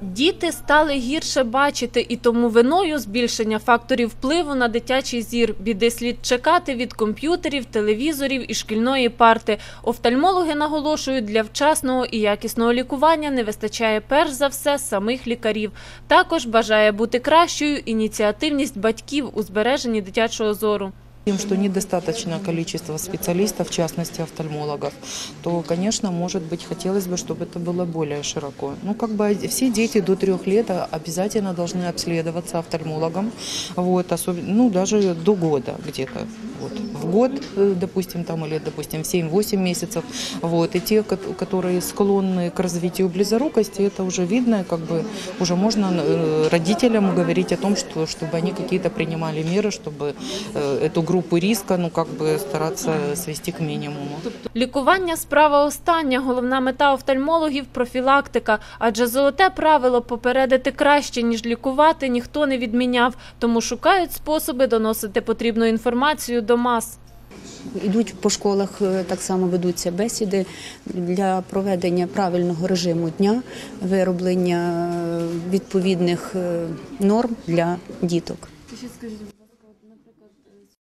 Діти стали гірше бачити, і тому виною збільшення факторів впливу на дитячий зір. Біди слід чекати від комп'ютерів, телевізорів і шкільної парти. Офтальмологи наголошують, для вчасного і якісного лікування не вистачає перш за все самих лікарів. Також бажає бути кращою ініціативність батьків у збереженні дитячого зору. Тем, что недостаточно количество специалистов, в частности офтальмологов, то, конечно, может быть, хотелось бы, чтобы это было более широко. Ну, как бы все дети до трех лет а, обязательно должны обследоваться офтальмологом, вот, особенно, ну, даже до года где-то. Вот. В год, э, допустим, там, или, допустим, 7-8 месяцев. Вот. И те, ко- которые склонны к развитию близорукости, это уже видно, как бы уже можно э, родителям говорить о том, что, чтобы они какие-то принимали меры, чтобы э, эту группу риска, ну, как бы стараться свести к минимуму. Лікування справа остання. Головна мета офтальмологів профілактика. Адже золоте правило попередити краще ніж лікувати ніхто не відміняв. Тому шукають способи доносити потрібну інформацію до мас. Ідуть по школах, е, так само ведуться бесіди для проведення правильного режиму дня, вироблення е, відповідних е, норм для діток. Скажіть,